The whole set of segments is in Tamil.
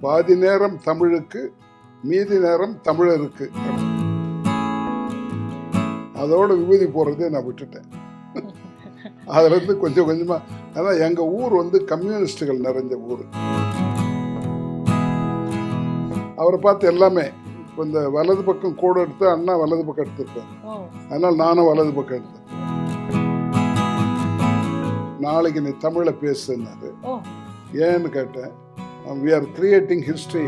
பாதி நேரம் தமிழுக்கு மீதி நேரம் தமிழருக்கு. அதோட விபூதி போடுறதே நான் விட்டுட்டேன். அதுல இருந்து கொஞ்சம் கொஞ்சமா அதான் எங்க ஊர் வந்து கம்யூனிஸ்டுகள் நிறைஞ்ச ஊர். அவரை பார்த்து எல்லாமே இந்த வலது பக்கம் கூட எடுத்து அண்ணா வலது பக்கம் எடுத்திருப்பார். ஓ. அதனால நானும் வலது பக்கம் எடுத்தேன். நாளைக்கு நீ தமிழை பேசுனாரு. ஏன்னு கேட்டேன் வி ஆர் கிரியேட்டிங் ஹிஸ்டரி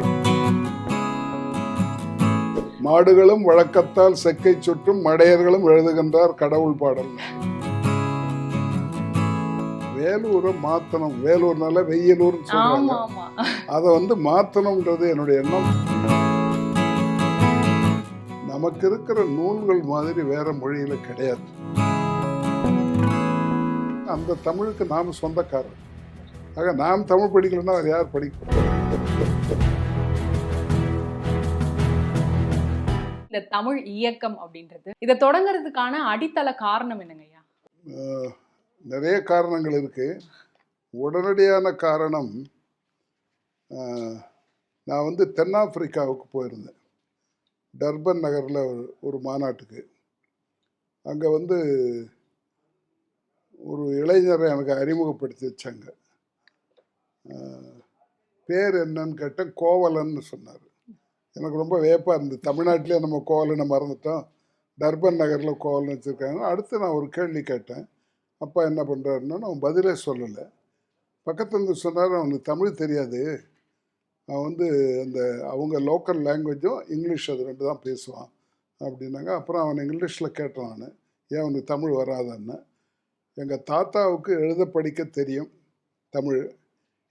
மாடுகளும் வழக்கத்தால் செக்கை சுற்றும் மடையர்களும் எழுதுகின்றார் கடவுள் பாடல். வேலூரை மாத்தணும். வேலூர்னால வெயிலூர்னு சொல்றாங்க. அதை வந்து மாத்தணும்ன்றது என்னுடைய எண்ணம். நமக்கு இருக்கிற நூல்கள் மாதிரி வேற மொழியில கிடையாது. அந்த தமிழுக்கு நாம் சொந்தக்காரர். ஆக நாம் தமிழ் படிக்கலைன்னா வேற யார் படிக்க இந்த தமிழ் இயக்கம் அப்படின்றது இதை தொடங்குறதுக்கான அடித்தள காரணம் என்னங்க ஐயா? அஹ், நிறைய காரணங்கள் இருக்கு. உடனடியான காரணம் நான் வந்து தென்னாப்பிரிக்காவுக்கு போயிருந்தேன். டர்பன் நகரில் ஒரு மாநாட்டுக்கு. அங்கே வந்து ஒரு இளைஞரை எனக்கு அறிமுகப்படுத்தி வச்சாங்க. பேர் என்னன்னு கேட்டேன் கோவலன்னு சொன்னார். எனக்கு ரொம்ப வேப்பாக இருந்தது. தமிழ்நாட்டிலே நம்ம கோவலனை மறந்துட்டோம். டர்பன் நகரில் கோவலன் வச்சுருக்காங்க. அடுத்து நான் ஒரு கேள்வி கேட்டேன். அப்பா என்ன பண்ணுறாருன்னா அவன் பதிலே சொல்லலை. பக்கத்தில் இருந்து சொன்னார் அவனுக்கு தமிழ் தெரியாது. அவன் வந்து அந்த அவங்க லோக்கல் லாங்குவேஜும் இங்கிலீஷ் அது ரெண்டு தான் பேசுவான் அப்படின்னாங்க. அப்புறம் அவன் இங்கிலீஷில் கேட்டான் நான். ஏன் அவனுக்கு தமிழ் வராதன்னு. எங்கள் தாத்தாவுக்கு எழுத படிக்க தெரியும் தமிழ்.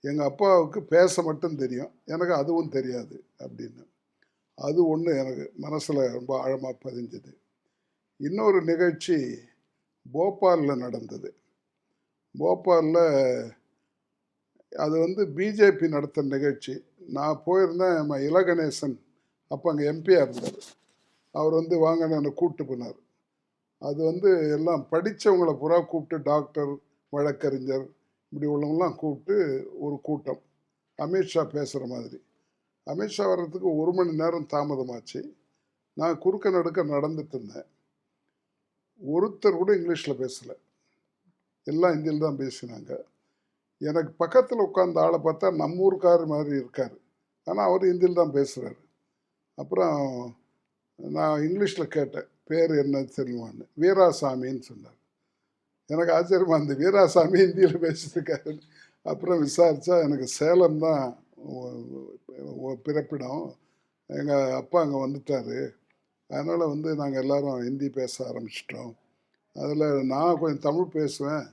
எங்கள் அப்பாவுக்கு பேச மட்டும் தெரியும். எனக்கு அதுவும் தெரியாது அப்படின்னு. அது ஒன்று எனக்கு மனசில் ரொம்ப ஆழமாக பதிஞ்சுது. இன்னொரு நிகழ்ச்சி போபாலில் நடந்தது. போபாலில் அது வந்து பிஜேபி நடத்த நிகழ்ச்சி. நான் போயிருந்தேன் நம்ம இலகணேசன் அப்போ அங்கே எம்பியாக இருந்தார். அவர் வந்து வாங்க என்னை கூப்பிட்டு போனார். அது வந்து எல்லாம் படித்தவங்களை பூரா கூப்பிட்டு டாக்டர் வழக்கறிஞர் இப்படி உள்ளவங்களாம் கூப்பிட்டு ஒரு கூட்டம். அமித்ஷா பேசுகிற மாதிரி. அமித்ஷா வர்றதுக்கு ஒரு மணி நேரம் தாமதமாச்சு. நான் குறுக்க நடுக்க நடந்துட்டு இருந்தேன். ஒருத்தர் கூட இங்கிலீஷில் பேசலை. எல்லாம் ஹிந்தியில் தான் பேசினாங்க. எனக்கு பக்கத்தில் உட்காந்த ஆளை பார்த்தா நம்ம ஊருக்கார் மாதிரி இருக்கார். ஆனால் அவர் ஹிந்தியில் தான் பேசுகிறாரு அப்புறம் நான் இங்கிலீஷில் கேட்டேன். பேர் என்ன தெரியுமான்னு. வீராசாமின்னு சொன்னார். எனக்கு ஆச்சரியமா அந்த வீராசாமி ஹிந்தியில் பேசியிருக்காரு. அப்புறம் விசாரித்தா எனக்கு சேலம் தான் பிறப்பிடம். எங்கள் அப்பா அங்கே வந்துட்டார். அதனால் வந்து நாங்கள் எல்லோரும் ஹிந்தி பேச ஆரம்பிச்சிட்டோம். அதில் நான் கொஞ்சம் தமிழ் பேசுவேன்.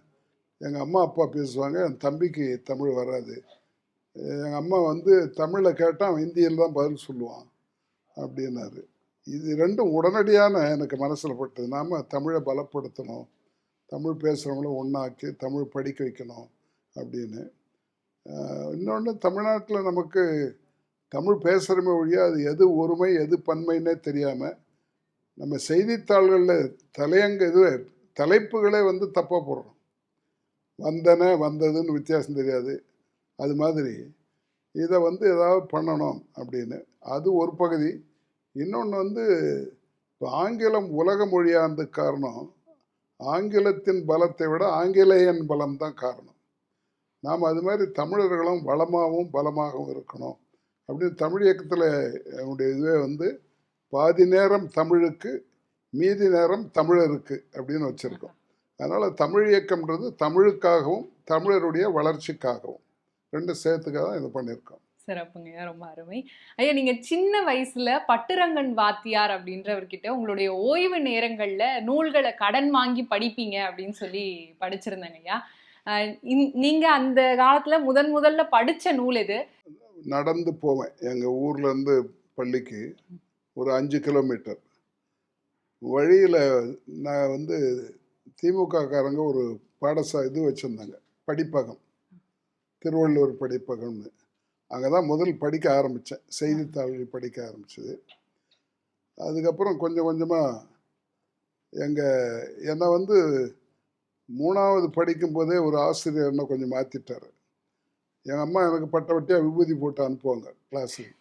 எங்கள் அம்மா அப்பா பேசுவாங்க. என் தம்பிக்கு தமிழ் வராது. எங்கள் அம்மா வந்து தமிழை கேட்டால் அவன் ஹிந்தியில் தான் பதில் சொல்லுவான் அப்படின்னாரு. இது ரெண்டும் உடனடியான எனக்கு மனசில் பட்டது. நாம் தமிழை பலப்படுத்தணும். தமிழ் பேசுகிறவங்கள ஒன்றாக்கி தமிழ் படிக்க வைக்கணும் அப்படின்னு. இன்னொன்று தமிழ்நாட்டில் நமக்கு தமிழ் பேசுகிறமே ஒழிய அது எது ஒருமை எது பன்மைன்னே தெரியாமல் நம்ம செய்தித்தாள்களில் தலையங்க இது தலைப்புகளே வந்து தப்பாக போடுறோம். வந்தன வந்ததுன்னு வித்தியாசம் தெரியாது. அது மாதிரி இதை வந்து ஏதாவது பண்ணணும் அப்படின்னு. அது ஒரு பகுதி. இன்னொன்று வந்து இப்போ ஆங்கிலம் உலக மொழியானதுக்கு காரணம் ஆங்கிலத்தின் பலத்தை விட ஆங்கிலேயன் பலம் தான் காரணம். நாம் அது மாதிரி தமிழர்களும் வளமாகவும் பலமாகவும் இருக்கணும். அப்படின்னு தமிழ் இயக்கத்தில் என்னுடைய இதுவே வந்து பாதி நேரம் தமிழுக்கு மீதி நேரம் தமிழருக்கு அப்படின்னு வச்சுருக்கோம். அதனால் தமிழ் இயக்கம்ன்றது தமிழுக்காகவும் தமிழருடைய வளர்ச்சிக்காகவும். ரெண்டு சேர்த்துக்காக தான் இது பண்ணியிருக்கோம். சிறப்புங்க. ரொம்ப அருமை. ஐயா நீங்க சின்ன வயசுல பட்டுரங்கன் வாத்தியார் அப்படின்றவர்கிட்ட உங்களுடைய ஓய்வு நேரங்கள்ல நூல்களை கடன் வாங்கி படிப்பீங்க அப்படின்னு சொல்லி படிச்சிருந்தேங்க ஐயா. இந்- நீங்க அந்த காலத்துல முதன் முதல்ல படிச்ச நூல் எது? நடந்து போவேன். எங்கள் ஊர்லேருந்து பள்ளிக்கு ஒரு அஞ்சு கிலோமீட்டர். வழியில் நான் வந்து திமுக காரங்க ஒரு பாடசா இது வச்சுருந்தாங்க. படிப்பகம். திருவள்ளூர் படிப்பகம்னு. அங்கே தான் முதல் படிக்க ஆரம்பித்தேன் செய்தித்தாள்கள் படிக்க ஆரம்பிச்சது. அதுக்கப்புறம் கொஞ்சம் கொஞ்சமாக எங்கள் என்னை வந்து மூணாவது படிக்கும்போதே ஒரு ஆசிரியர் என்ன கொஞ்சம் மாற்றிட்டார் எங்கள் அம்மா எனக்கு பட்ட வட்டியாக விபூதி போட்டு அனுப்புவாங்க கிளாஸுக்கு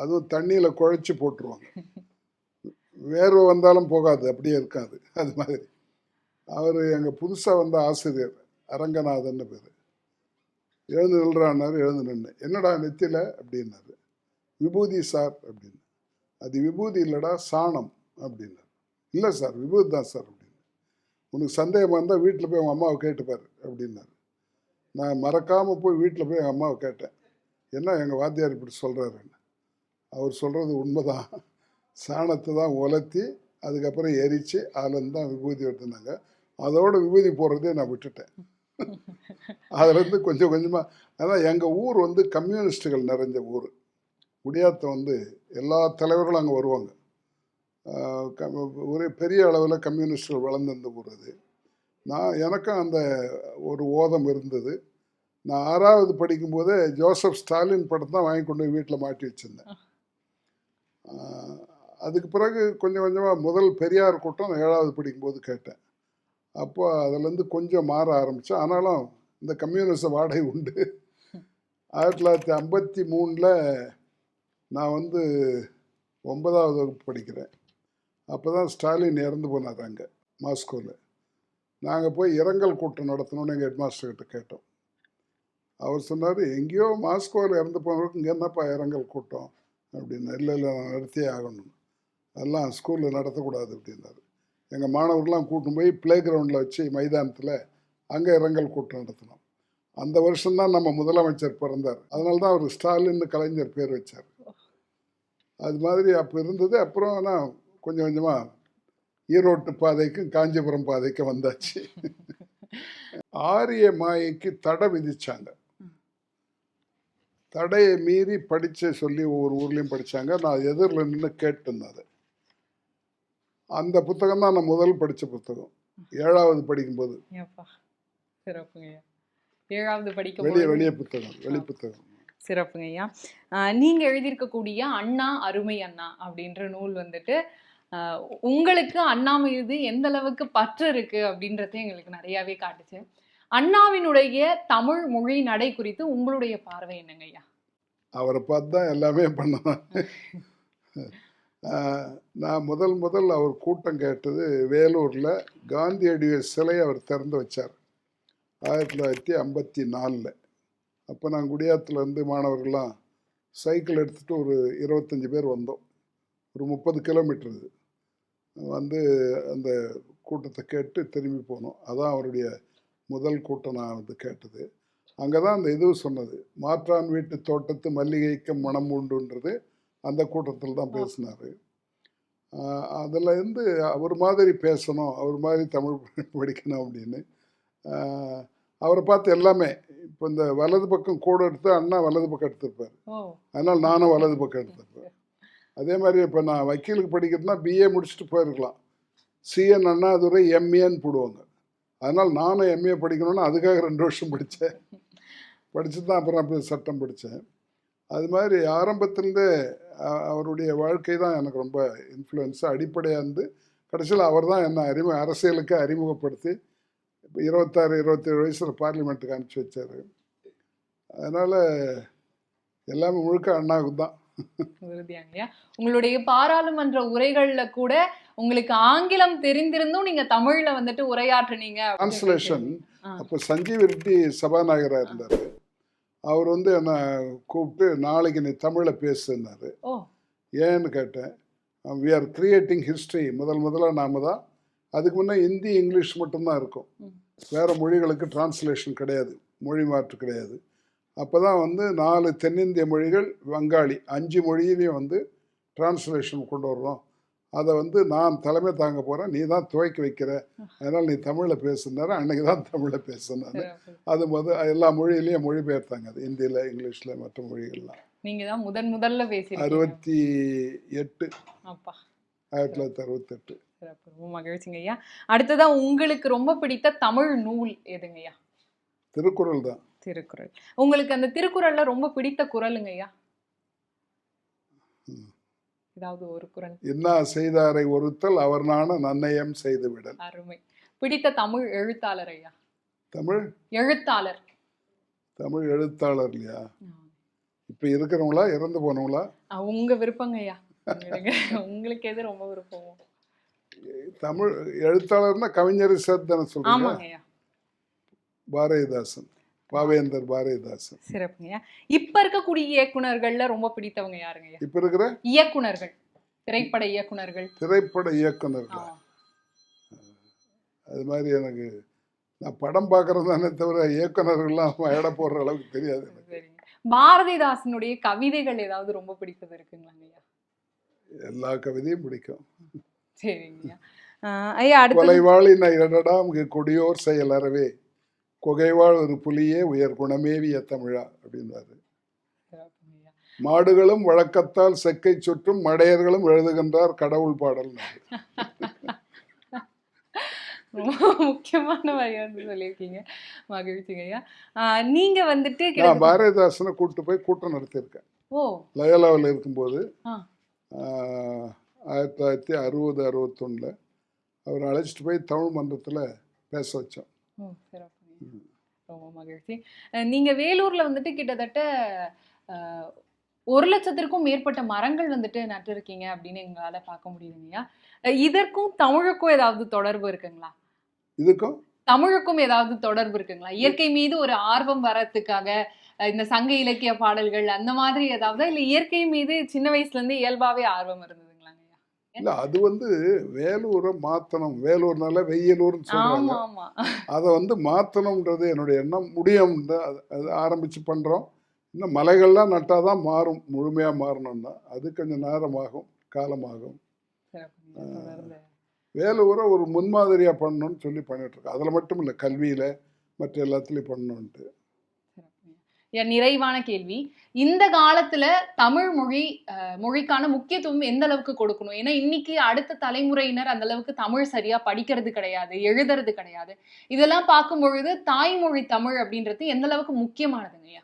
அதுவும் தண்ணியில் குழைச்சி போட்டுருவாங்க. வேர்வை வந்தாலும் போகாது அப்படியே இருக்காது. அது மாதிரி. அவர் எங்கள் புதுசாக வந்த ஆசிரியர் அரங்கநாதன் பேர். எழுந்து நில்றான்னாரு எழுந்து நின்று என்னடா நெத்தியில்? அப்படின்னாரு. விபூதி சார் அப்படின்னு அது விபூதி இல்லைடா சாணம் அப்படின்னாரு. இல்லை சார் விபூதி தான் சார் அப்படின்னு உனக்கு சந்தேகமாக இருந்தால் வீட்டில் போய் உங்கள் அம்மாவை கேட்டுப்பார் அப்படின்னாரு. நான் மறக்காமல் போய் வீட்டில் போய் எங்கள் அம்மாவை கேட்டேன். என்ன எங்கள் வாத்தியார் இப்படி சொல்கிறாருன்னு அவர் சொல்கிறது உண்மைதான். சாணத்தை தான் உலர்த்தி அதுக்கப்புறம் எரித்து அதுலேருந்து தான் விபூதி எடுத்துனாங்க அதோட விபூதி போடுறதே நான் விட்டுட்டேன். அதுலேருந்து கொஞ்சம் கொஞ்சமாக அதான் எங்கள் ஊர் வந்து கம்யூனிஸ்ட்டுகள் நிறைஞ்ச ஊர். குடியாத்த வந்து எல்லா தலைவர்களும் அங்கே வருவாங்க. ஒரே பெரிய அளவில் கம்யூனிஸ்டுகள் வளர்ந்திருந்த ஊர் அது. நான் எனக்கும் அந்த ஒரு ஓதம் இருந்தது. நான் ஆறாவது படிக்கும்போதே ஜோசப் ஸ்டாலின் படம் தான் வாங்கி கொண்டு போய் வீட்டில் மாட்டி வச்சுருந்தேன். அதுக்கு பிறகு கொஞ்சம் கொஞ்சமாக முதல் பெரியார் கூட்டம் நான் ஏழாவது படிக்கும்போது கேட்டேன். அப்போ அதுலேருந்து கொஞ்சம் மாற ஆரம்பித்தோம் ஆனாலும் இந்த கம்யூனிச வாடகை உண்டு. ஆயிரத்தி தொள்ளாயிரத்தி ஐம்பத்தி மூணில் நான் வந்து ஒன்பதாவது வகுப்பு படிக்கிறேன். அப்போ தான் ஸ்டாலின் இறந்து போனார் அங்கே மாஸ்கோவில் நாங்கள் போய் இரங்கல் கூட்டம் நடத்தணும்னு எங்கள் ஹெட்மாஸ்டர்கிட்ட கேட்டோம். அவர் சொன்னார் எங்கேயோ மாஸ்கோவில் இறந்து போனவருக்கு இங்கே என்னப்பா இரங்கல் கூட்டம்? அப்படின்னு இல்லை இல்லை நான் நடத்தியே ஆகணும். அதெல்லாம் ஸ்கூலில் நடத்தக்கூடாது அப்படின்னாரு. எங்கள் மாணவர்கள்லாம் கூட்டின்னு போய் ப்ளே கிரவுண்டில் வச்சு மைதானத்தில் அங்கே இரங்கல் கூட்டம் நடத்தினோம். அந்த வருஷம்தான் நம்ம முதலமைச்சர் பிறந்தார். அதனால தான் அவர் ஸ்டாலின்னு கலைஞர் பேர் வச்சார். அது மாதிரி அப்போ இருந்தது. அப்புறம் ஆனால் கொஞ்சம் கொஞ்சமாக ஈரோட்டு பாதைக்கும் காஞ்சிபுரம் பாதைக்கும் வந்தாச்சு. ஆரிய மாயைக்கு தடை விதிச்சாங்க. தடையை மீறி படித்த சொல்லி ஒவ்வொரு ஊர்லேயும் படித்தாங்க நான் எதிரில் நின்று கேட்டிருந்தேன் அதை. அந்த புத்தகம் தான் நான் முதல் படித்த புத்தகம். ஏழாவது படிக்கும்போது. ஏழாவது படிக்கும் வெளியே வெளியே புத்தகம் வெளி புத்தகம். சிறப்புங்க ஐயா நீங்க எழுதியிருக்கக்கூடிய அண்ணா அருமை அண்ணா அப்படின்ற நூல் வந்துட்டு உங்களுக்கு அண்ணா மீது எந்த அளவுக்கு பற்று இருக்கு அப்படின்றத எங்களுக்கு நிறையவே காட்டுச்சு. அண்ணாவினுடைய தமிழ் மொழி நடை குறித்து உங்களுடைய பார்வை என்னங்க ஐயா அவரை பார்த்து தான் எல்லாமே பண்ணேன் ஆஹ் நான் முதல் முதல் அவர் கூட்டம் கேட்டது வேலூரில் காந்தியடிய சிலை அவர் திறந்து வச்சார். ஆயிரத்தி தொள்ளாயிரத்தி ஐம்பத்தி நாலில். அப்போ நான் குடியாத்துலேருந்து மாணவர்கள்லாம் சைக்கிள் எடுத்துகிட்டு ஒரு இருபத்தஞ்சி பேர் வந்தோம். ஒரு முப்பது கிலோமீட்டர் வந்து அந்த கூட்டத்தை கேட்டு திரும்பி போனோம். அதான் அவருடைய முதல் கூட்டம் நான் வந்து கேட்டது. அங்கே தான் அந்த இது சொன்னது. மாற்றான் வீட்டு தோட்டத்து மல்லிகைக்கு மனம் உண்டுன்றது. அந்த கூட்டத்தில் தான் பேசினார். அதில் இருந்து அவர் மாதிரி பேசணும் அவர் மாதிரி தமிழ் படிக்கணும் அப்படின்னு. அவரை பார்த்து எல்லாமே இப்போ இந்த வலது பக்கம் கூட எடுத்து அண்ணா வலது பக்கம் எடுத்திருப்பார். அதனால் நானும் வலது பக்கம் எடுத்திருப்பேன். அதே மாதிரி இப்போ நான் வக்கீலுக்கு படிக்கிறதுனா பிஏ முடிச்சுட்டு போயிருக்கலாம். சிஎன் அண்ணாதுரை எம்ஏன்னு போடுவாங்க. அதனால் நானும் எம்ஏ படிக்கணும்னு அதுக்காக ரெண்டு வருஷம் படித்தேன் படிச்சுட்டு தான் அப்புறம் அப்படி சட்டம் படித்தேன் அது மாதிரி ஆரம்பத்திலேருந்தே அவருடைய வாழ்க்கை தான் எனக்கு ரொம்ப இன்ஃப்ளூயன்ஸு அடிப்படையாக இருந்து கடைசியில் அவர் தான் என்னை அறிமுக அரசியலுக்கு அறிமுகப்படுத்தி இப்போ இருபத்தாறு இருபத்தேழு வயசில் பார்லிமெண்ட்டுக்கு அனுப்பிச்சி வச்சார். அதனால் எல்லாமே முழுக்க அண்ணாவுக்கு தான். உங்களுடைய பாராளுமன்ற உரைகள்ல கூட உங்களுக்கு ஆங்கிலம் தெரிந்திருந்தும் நீங்க தமிழ்ல வந்துட்டு உரையாற்றுனீங்க டிரான்ஸ்லேஷன். அப்போ சஞ்சீவ் ரெட்டி சபாநாயகராக இருந்தார். அவர் வந்து என்னை கூப்பிட்டு நாளைக்கு நீ தமிழில் பேசுனாரு ஏன்னு கேட்டேன். வி ஆர் கிரியேட்டிங் ஹிஸ்ட்ரி முதல் முதல்ல நாம தான் அதுக்கு முன்னே ஹிந்தி இங்கிலீஷ் மட்டும்தான் இருக்கும். வேறு மொழிகளுக்கு டிரான்ஸ்லேஷன் கிடையாது. மொழி மாற்று கிடையாது. அப்போ தான் வந்து நாலு தென்னிந்திய மொழிகள் வங்காளி அஞ்சு மொழியிலையும் வந்து டிரான்ஸ்லேஷன் கொண்டு வர்றோம். அதை வந்து நான் தலைமை தாங்க போகிறேன் நீ தான் துவக்கி வைக்கிற. அதனால் நீ தமிழில் பேசுனாரு அன்னைக்கு தான் தமிழில் பேசுனாரு. அது முத எல்லா மொழியிலையும் மொழிபெயர்த்தாங்க அது. ஹிந்தியில் இங்கிலீஷில் மற்ற மொழிகள்லாம். நீங்க தான் முதன் முதல்ல பேசியிருக்கீங்க. அறுபத்தி எட்டு. ஆயிரத்தி தொள்ளாயிரத்தி அறுபத்தெட்டு ரொம்ப மகிழ்ச்சிங்க ஐயா. அடுத்ததா உங்களுக்கு ரொம்ப பிடித்த தமிழ் நூல் எதுங்க ஐயா? திருக்குறள் தான். திருக்குறள். உங்களுக்கு அந்த திருக்குறள்ல ரொம்ப பிடித்த குறளுங்க ஐயா. ஏதாவது ஒரு குறள் இன்னா செய்தாரை ஒருத்தல் அவர் நாண நன்னயம் செய்து விடல் அருமை. பிடித்த தமிழ் எழுத்தாளர் ஐயா. தமிழ்? எழுத்தாளர். தமிழ் எழுத்தாளர் இல்லையா? இப்போ இருக்கிறவங்களா? இறந்து போனவங்களா? உங்க விருப்பங்க ஐயா. உங்களுக்கு எது ரொம்ப விருப்பமோ. தமிழ் எழுத்தாளர்னா கவிஞர் சார் தானே சொல்றீங்க பாரதிதாசன். பாவேந்தர் பாரதிதாசன். சிறப்புங்க. ஐயா இப்ப இருக்கக்கூடிய இயக்குனர்கள்ல ரொம்ப பிடித்தவங்க யாருங்க? இப்போ இருக்கிற? இயக்குனர்கள். திரைப்பட இயக்குனர்கள். திரைப்பட இயக்குனர்கள்? அது மாதிரி எனக்கு நான் படம் பார்க்கறது தானே தவிர இயக்குனர்கள்லாம் எடை போடுற அளவுக்கு தெரியாது பாரதிதாசனுடைய கவிதைகள் ஏதாவது ரொம்ப பிடித்தது இருக்குங்களாங்க ஐயா? எல்லா கவிதையும் பிடிக்கும். சரிங்க ஐயா. அடுத்து கொலைவாளி இடடாம் கொடியோர் செயல் அறவே குகைவாழ் ஒரு புலியே உயர் குணமேவிய தமிழா அப்படின்னாரு. மாடுகளும் வழக்கத்தால் செக்கை சுற்றும் மடையர்களும் எழுதுகின்றார் கடவுள் பாடல். முக்கியமான வரியா வந்து சொல்லியிருக்கீங்க. மகிழ்ச்சிங்க ஐயா. நீங்க வந்துட்டு நான் பாரதிதாசனை கூட்டு போய் கூட்டம் நடத்தியிருக்கேன். ஓ. லயோலாவில் இருக்கும்போது ஆயிரத்தி தொள்ளாயிரத்தி அறுபது அறுபத்தொன்னில் அவர் அழைச்சிட்டு போய் தமிழ் மன்றத்தில் பேச வச்சோம். ரொம்ப மகிழ்ச்சி. நீங்க வேலூர்ல வந்துட்டு கிட்டத்தட்ட ஒரு லட்சத்திற்கும் மேற்பட்ட மரங்கள் வந்துட்டு நட்டிருக்கீங்க அப்படின்னு எங்களால பார்க்க முடியுதுங்கய்யா இதற்கும் தமிழுக்கும் ஏதாவது தொடர்பு இருக்குங்களா? இதுக்கும் தமிழுக்கும் ஏதாவது தொடர்பு இருக்குங்களா? இயற்கை மீது ஒரு ஆர்வம் வரத்துக்காக இந்த சங்க இலக்கிய பாடல்கள் அந்த மாதிரி ஏதாவது இல்ல இயற்கை மீது சின்ன வயசுல இருந்து இயல்பாவே ஆர்வம் இருந்ததுங்களாங்கய்யா இல்லை அது வந்து வேலூரை மாற்றணும் வேலூர்னால வெயிலூர்னு ஆமா அதை வந்து மாற்றணுன்றது என்னுடைய எண்ணம். முடியும் அது அது ஆரம்பித்து பண்ணுறோம் இன்னும் மலைகள்லாம் நட்டால் தான் மாறும். முழுமையாக மாறணும்னா. அது கொஞ்சம் நேரமாகும் காலமாகும். வேலூரை ஒரு முன்மாதிரியாக பண்ணணும்னு சொல்லி பண்ணிகிட்ருக்கோம் அதில் மட்டும் இல்லை கல்வியில் மற்ற எல்லாத்துலேயும் பண்ணணுன்ட்டு நிறைவான கேள்வி. இந்த காலத்துல தமிழ் மொழி மொழிக்கான முக்கியத்துவம் எந்த அளவுக்கு கொடுக்கணும்? ஏன்னா இன்னைக்கு அடுத்த தலைமுறையினர் அந்த அளவுக்கு தமிழ் சரியா படிக்கிறது கிடையாது எழுதுறது கிடையாது. இதெல்லாம் பார்க்கும் பொழுது தாய்மொழி தமிழ் அப்படின்றது எந்த அளவுக்கு முக்கியமானதுங்கய்யா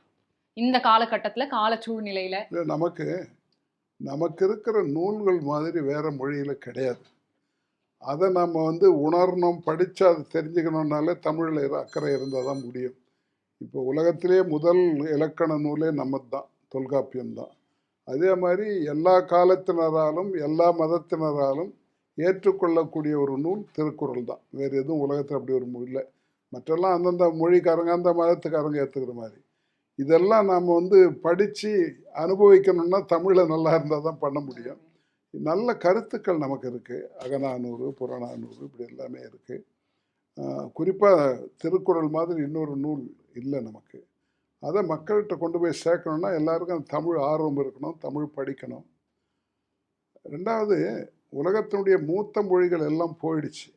இந்த காலகட்டத்துல கால சூழ்நிலையில. நமக்கு நமக்கு இருக்கிற நூல்கள் மாதிரி வேறு மொழியில் கிடையாது. அதை நம்ம வந்து உணரணும் படித்து அதை தெரிஞ்சுக்கணுன்னாலே தமிழில் அக்கறை இருந்தால் தான் முடியும். இப்போ உலகத்திலே முதல் இலக்கண நூலே நமது தான் தொல்காப்பியம் தான் அதே மாதிரி எல்லா காலத்தினராலும் எல்லா மதத்தினராலும் ஏற்றுக்கொள்ளக்கூடிய ஒரு நூல் திருக்குறள் தான் வேறு எதுவும் உலகத்தில் அப்படி ஒரு மொழி இல்லை. மற்றெல்லாம் அந்தந்த மொழிக்காரங்க அந்த மதத்துக்காரங்க ஏற்றுக்கிற மாதிரி. இதெல்லாம் நாம் வந்து படித்து அனுபவிக்கணும்னா தமிழில் நல்லா இருந்தால் தான் பண்ண முடியும். நல்ல கருத்துக்கள் நமக்கு இருக்குது அகநானூறு புறநானூறு இப்படி எல்லாமே இருக்குது குறிப்பாக திருக்குறள் மாதிரி இன்னொரு நூல் இல்லை நமக்கு. அதை மக்கள்கிட்ட கொண்டு போய் சேர்க்கணும்னா எல்லாருக்கும் தமிழ் ஆர்வம் இருக்கணும் தமிழ் படிக்கணும். ரெண்டாவது உலகத்தினுடைய மூத்த மொழிகள் எல்லாம் போயிடுச்சு.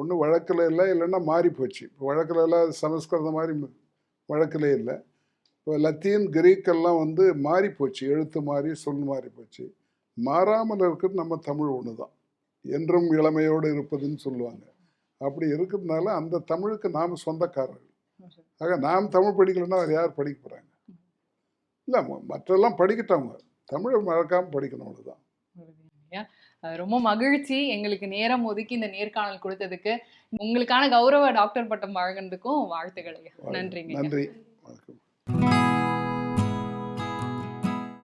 ஒன்று வழக்கில் இல்லை இல்லைன்னா மாறி போச்சு. இப்போ வழக்கில் எல்லாம் சமஸ்கிருதம் மாதிரி வழக்கிலே இல்லை. இப்போ லத்தீன் கிரீக் எல்லாம் வந்து மாறி போச்சு. எழுத்து மாறி சொல் மாறி போச்சு. மாறாமல் இருக்கிறது நம்ம தமிழ் ஒன்று தான் என்றும் இளமையோடு இருப்பதுன்னு சொல்லுவாங்க. அப்படி இருக்கிறதுனால அந்த தமிழுக்கு நாம் சொந்தக்காரர்கள். ஆக நாம் தமிழ் படிக்கலைன்னா வேறு யார் படிக்க போகிறாங்க இல்லை மற்றெல்லாம் படிக்கட்டவங்க. தமிழை மறக்காமல் படிக்கணும் அவ்வளோதான் ரொம்ப மகிழ்ச்சி எங்களுக்கு நேரம் ஒதுக்கி இந்த நேர்காணல் கொடுத்ததுக்கு. உங்களுக்கான கௌரவ டாக்டர் பட்டம் வழங்கினதுக்கும் வாழ்த்துக்கள் நன்றிங்க. நன்றி.